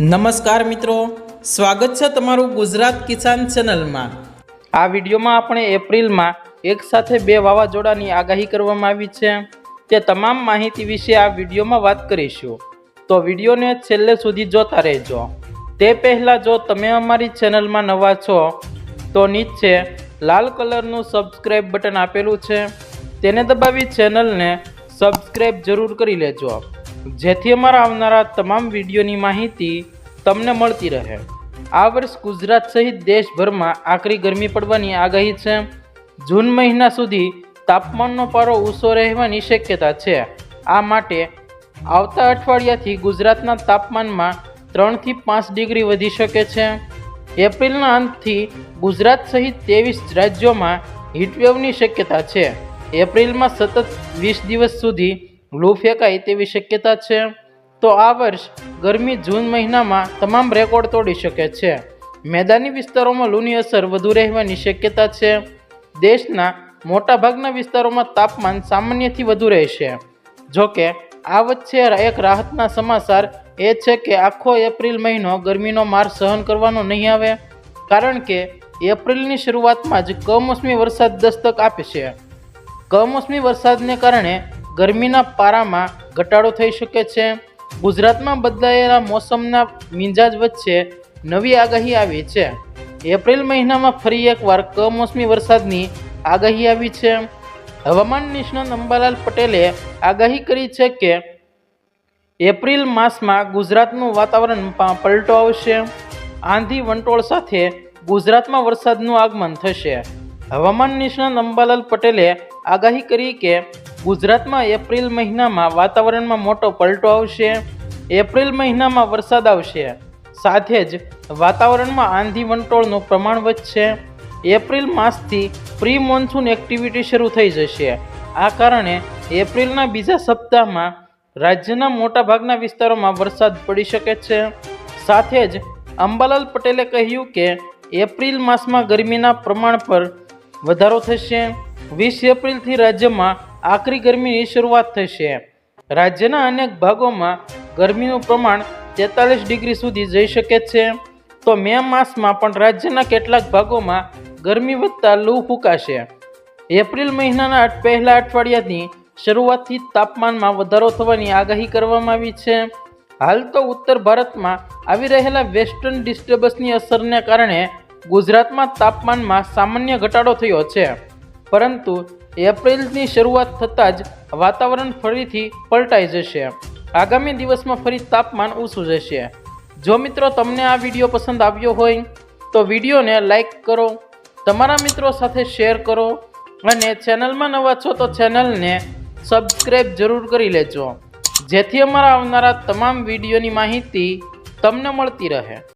નમસ્કાર મિત્રો, સ્વાગત છે તમારું ગુજરાત કિસાન ચેનલમાં. આ વિડીયોમાં આપણે એપ્રિલમાં એક સાથે બે વાવાઝોડાની આગાહી કરવામાં આવી છે. તે તમામ માહિતી વિશે આ વિડીયોમાં વાત કરીશું. તો વિડીયોને છેલ્લે સુધી જોતા રહેજો. તે પહેલાં જો તમે અમારી ચેનલમાં નવા છો, તો નીચે લાલ કલરનું સબસ્ક્રાઈબ બટન આપેલું છે. તેને દબાવી ચેનલને સબસ્ક્રાઈબ જરૂર કરી લેજો. જેથી અમારા આવનારા તમામ વિડીયોની માહિતી તમને મળતી રહે. આ વર્ષ ગુજરાત સહિત દેશભરમાં આકરી ગરમી પડવાની આગાહી છે. જૂન મહિના સુધી તાપમાનનો પારો ઊંચો રહેવાની શક્યતા છે. આ માટે આવતા અઠવાડિયાથી ગુજરાતના તાપમાનમાં ત્રણથી પાંચ ડિગ્રી વધી શકે છે. એપ્રિલના અંતથી ગુજરાત સહિત ત્રેવીસ રાજ્યોમાં હીટવેવની શક્યતા છે. એપ્રિલમાં સતત વીસ દિવસ સુધી લૂ ફેંકાય તેવી શક્યતા છે? તો આ વર્ષ ગરમી જૂન મહિનામાં તમામ રેકોર્ડ તોડી શકે છે. મેદાની વિસ્તારોમાં લૂની અસર વધુ રહેવાની શક્યતા છે. દેશના મોટાભાગના વિસ્તારોમાં તાપમાન સામાન્યથી વધુ રહેશે. જોકે, આ વચ્ચે એક રાહતના સમાચાર એ છે કે આખો એપ્રિલ મહિનો ગરમીનો માર સહન કરવાનો નહીં આવે, કારણ કે એપ્રિલની શરૂઆતમાં જ કમોસમી વરસાદ દસ્તક આપે છે. કમોસમી વરસાદને કારણે ગરમીના પારામાં ઘટાડો થઈ શકે છે. ગુજરાતમાં બદલાયેલા મોસમના મિજાજ વચ્ચે નવી આગાહી આવી છે. એપ્રિલ મહિનામાં ફરી એકવાર કમોસમી વરસાદની આગાહી આવી છે. હવામાન નિષ્ણાત અંબાલાલ પટેલે આગાહી કરી છે કે એપ્રિલ માસમાં ગુજરાતનું વાતાવરણ પલટો આવશે. આંધી વંટોળ સાથે ગુજરાતમાં વરસાદનું આગમન થશે. હવામાન નિષ્ણાત અંબાલાલ પટેલે આગાહી કરી કે ગુજરાતમાં એપ્રિલ મહિનામાં વાતાવરણમાં મોટો પલટો આવશે. એપ્રિલ મહિનામાં વરસાદ આવશે. સાથે જ વાતાવરણમાં આંધી વંટોળનું પ્રમાણ વધશે. એપ્રિલ માસથી પ્રી મોન્સૂન એક્ટિવિટી શરૂ થઈ જશે. આ કારણે એપ્રિલના બીજા સપ્તાહમાં રાજ્યના મોટાભાગના વિસ્તારોમાં વરસાદ પડી શકે છે. સાથે જ અંબાલાલ પટેલે કહ્યું કે એપ્રિલ માસમાં ગરમીના પ્રમાણ પર વધારો થશે. વીસ એપ્રિલથી રાજ્યમાં આકરી ગરમીની શરૂઆત થશે રાજ્યના અનેક ભાગોમાં ગરમીનું પ્રમાણ તેતાલીસ ડિગ્રી સુધી જઈ શકે છે તો મે માસમાં પણ રાજ્યના કેટલાક ભાગોમાં ગરમી વધતા લૂ ફૂંકાશે એપ્રિલ મહિનાના પહેલા અઠવાડિયાની શરૂઆતથી તાપમાનમાં વધારો થવાની આગાહી કરવામાં આવી છે હાલ તો ઉત્તર ભારતમાં આવી રહેલા વેસ્ટર્ન ડિસ્ટર્બન્સની અસરને કારણે ગુજરાતમાં તાપમાનમાં સામાન્ય ઘટાડો થયો છે પરંતુ એપ્રિલની શરૂઆત થતાં જ વાતાવરણ ફરીથી પલટાઈ જશે. આગામી દિવસમાં ફરી તાપમાન ઊંચું જશે. જો મિત્રો તમને આ વીડિયો પસંદ આવ્યો હોય, તો વિડીયોને લાઈક કરો, તમારા મિત્રો સાથે શેર કરો અને ચેનલમાં નવા છો તો ચેનલને સબસ્ક્રાઈબ જરૂર કરી લેજો. જેથી અમારા આવનારા તમામ વિડીયોની માહિતી તમને મળતી રહે.